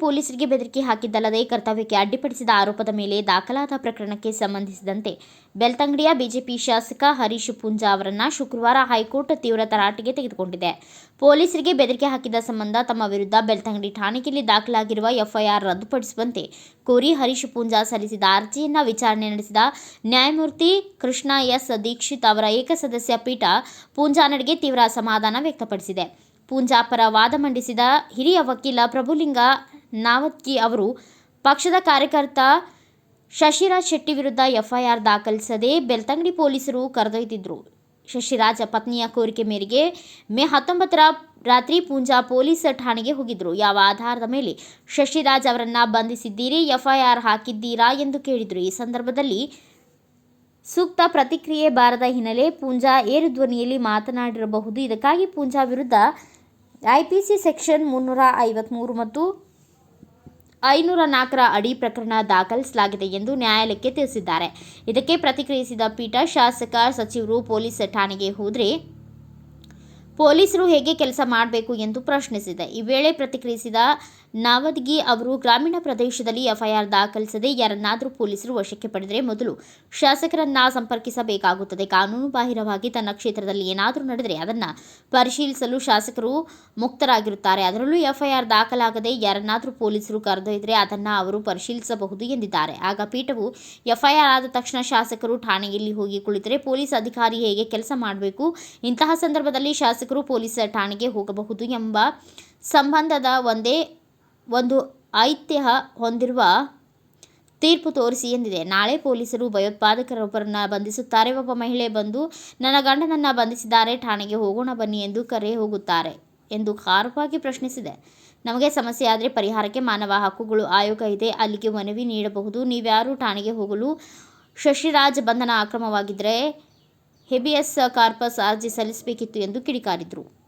ಪೊಲೀಸರಿಗೆ ಬೆದರಿಕೆ ಹಾಕಿದ್ದಲ್ಲದೆ ಕರ್ತವ್ಯಕ್ಕೆ ಅಡ್ಡಿಪಡಿಸಿದ ಆರೋಪದ ಮೇಲೆ ದಾಖಲಾದ ಪ್ರಕರಣಕ್ಕೆ ಸಂಬಂಧಿಸಿದಂತೆ ಬೆಳ್ತಂಗಡಿಯ ಬಿಜೆಪಿ ಶಾಸಕ ಹರೀಶ್ ಪುಂಜಾ ಅವರನ್ನ ಶುಕ್ರವಾರ ಹೈಕೋರ್ಟ್ ತೀವ್ರ ತರಾಟೆಗೆ ತೆಗೆದುಕೊಂಡಿದೆ. ಪೊಲೀಸರಿಗೆ ಬೆದರಿಕೆ ಹಾಕಿದ ಸಂಬಂಧ ತಮ್ಮ ವಿರುದ್ಧ ಬೆಳ್ತಂಗಡಿ ಠಾಣೆಯಲ್ಲಿ ದಾಖಲಾಗಿರುವ ಎಫ್ಐಆರ್ ರದ್ದುಪಡಿಸುವಂತೆ ಕೋರಿ ಹರೀಶ್ ಪೂಂಜಾ ಸಲ್ಲಿಸಿದ ಅರ್ಜಿಯನ್ನ ವಿಚಾರಣೆ ನಡೆಸಿದ ನ್ಯಾಯಮೂರ್ತಿ ಕೃಷ್ಣ ಎಸ್ ದೀಕ್ಷಿತ್ ಅವರ ಏಕಸದಸ್ಯ ಪೀಠ ಪೂಂಜಾ ನಡೆಗೆ ತೀವ್ರ ಅಸಮಾಧಾನ ವ್ಯಕ್ತಪಡಿಸಿದೆ. ಪೂಂಜಾ ಪರ ವಾದ ಮಂಡಿಸಿದ ಹಿರಿಯ ವಕೀಲ ಪ್ರಭುಲಿಂಗ ನಾವತ್ಕಿ ಅವರು ಪಕ್ಷದ ಕಾರ್ಯಕರ್ತ ಶಶಿರಾಜ್ ಶೆಟ್ಟಿ ವಿರುದ್ಧ ಎಫ್ಐಆರ್ ದಾಖಲಿಸದೆ ಬೆಳ್ತಂಗಡಿ ಪೊಲೀಸರು ಕರೆದೊಯ್ದಿದ್ರು. ಶಶಿರಾಜ ಪತ್ನಿಯ ಕೋರಿಕೆ ಮೇರೆಗೆ ಮೇ ಹತ್ತೊಂಬತ್ತರ ರಾತ್ರಿ ಪೂಂಜಾ ಪೊಲೀಸ್ ಠಾಣೆಗೆ ಹೋಗಿದ್ರು. ಯಾವ ಆಧಾರದ ಮೇಲೆ ಶಶಿರಾಜ್ ಅವರನ್ನ ಬಂಧಿಸಿದ್ದೀರಿ, ಎಫ್ಐಆರ್ ಹಾಕಿದ್ದೀರಾ ಎಂದು ಕೇಳಿದ್ರು. ಈ ಸಂದರ್ಭದಲ್ಲಿ ಸೂಕ್ತ ಪ್ರತಿಕ್ರಿಯೆ ಬಾರದ ಹಿನ್ನೆಲೆ ಪೂಂಜಾ ಏರು ಧ್ವನಿಯಲ್ಲಿ ಮಾತನಾಡಿರಬಹುದು. ಇದಕ್ಕಾಗಿ ಪೂಂಜಾ ವಿರುದ್ಧ ಐಪಿಸಿ ಸೆಕ್ಷನ್ ಮುನ್ನೂರ ಐವತ್ತ್ಮೂರು ಮತ್ತು ಐನೂರ ನಾಲ್ಕರ ಅಡಿ ಪ್ರಕರಣ ದಾಖಲಿಸಲಾಗಿದೆ ಎಂದು ನ್ಯಾಯಾಲಯಕ್ಕೆ ತಿಳಿಸಿದ್ದಾರೆ. ಇದಕ್ಕೆ ಪ್ರತಿಕ್ರಿಯಿಸಿದ ಪೀಠ ಶಾಸಕ ಸಚಿವರು ಪೊಲೀಸ್ ಠಾಣೆಗೆ ಹೋದರೆ ಪೊಲೀಸರು ಹೇಗೆ ಕೆಲಸ ಮಾಡಬೇಕು ಎಂದು ಪ್ರಶ್ನಿಸಿದೆ. ಈ ವೇಳೆ ಪ್ರತಿಕ್ರಿಯಿಸಿದ ನಾವದ್ಗಿ ಅವರು, ಗ್ರಾಮೀಣ ಪ್ರದೇಶದಲ್ಲಿ ಎಫ್ಐಆರ್ ದಾಖಲಿಸದೆ ಯಾರನ್ನಾದರೂ ಪೊಲೀಸರು ವಶಕ್ಕೆ ಪಡೆದರೆ ಮೊದಲು ಶಾಸಕರನ್ನ ಸಂಪರ್ಕಿಸಬೇಕಾಗುತ್ತದೆ. ಕಾನೂನು ಬಾಹಿರವಾಗಿ ತನ್ನ ಕ್ಷೇತ್ರದಲ್ಲಿ ಏನಾದರೂ ನಡೆದರೆ ಅದನ್ನು ಪರಿಶೀಲಿಸಲು ಶಾಸಕರು ಮುಕ್ತರಾಗಿರುತ್ತಾರೆ. ಅದರಲ್ಲೂ ಎಫ್ಐಆರ್ ದಾಖಲಾಗದೆ ಯಾರನ್ನಾದರೂ ಪೊಲೀಸರು ಕರೆದೊಯ್ದರೆ ಅದನ್ನು ಅವರು ಪರಿಶೀಲಿಸಬಹುದು ಎಂದಿದ್ದಾರೆ. ಆಗ ಪೀಠವು ಎಫ್ಐಆರ್ ಆದ ತಕ್ಷಣ ಶಾಸಕರು ಠಾಣೆಯಲ್ಲಿ ಹೋಗಿ ಕುಳಿತರೆ ಪೊಲೀಸ್ ಅಧಿಕಾರಿ ಹೇಗೆ ಕೆಲಸ ಮಾಡಬೇಕು? ಇಂತಹ ಸಂದರ್ಭದಲ್ಲಿ ಶಾಸಕರು ಪೊಲೀಸ್ ಠಾಣೆಗೆ ಹೋಗಬಹುದು ಎಂಬ ಸಂಬಂಧದ ಒಂದೇ ಒಂದು ಐತಿಹ್ಯ ಹೊಂದಿರುವ ತೀರ್ಪು ತೋರಿಸಿ ಎಂದಿದೆ. ನಾಳೆ ಪೊಲೀಸರು ಭಯೋತ್ಪಾದಕರೊಬ್ಬರನ್ನು ಬಂಧಿಸುತ್ತಾರೆ. ಒಬ್ಬ ಮಹಿಳೆ ಬಂದು, ನನ್ನ ಗಂಡನನ್ನ ಬಂಧಿಸಿದ್ದಾರೆ, ಠಾಣೆಗೆ ಹೋಗೋಣ ಬನ್ನಿ ಎಂದು ಕರೆ ಹೋಗುತ್ತಾರೆ ಎಂದು ಖಾರವಾಗಿ ಪ್ರಶ್ನಿಸಿದೆ. ನಮಗೆ ಸಮಸ್ಯೆ ಆದರೆ ಪರಿಹಾರಕ್ಕೆ ಮಾನವ ಹಕ್ಕುಗಳು ಆಯೋಗ ಇದೆ. ಅಲ್ಲಿಗೆ ಮನವಿ ನೀಡಬಹುದು. ನೀವ್ಯಾರು ಠಾಣೆಗೆ ಹೋಗಲು ಶಶಿರಾಜ್ ಬಂಧನ ಅಕ್ರಮವಾಗಿದ್ದರೆ ಹೆಬಿಯಸ್ ಕಾರ್ಪಸ್ ಅರ್ಜಿ ಸಲ್ಲಿಸಬೇಕಿತ್ತು ಎಂದು ಕಿಡಿಕಾರಿದರು.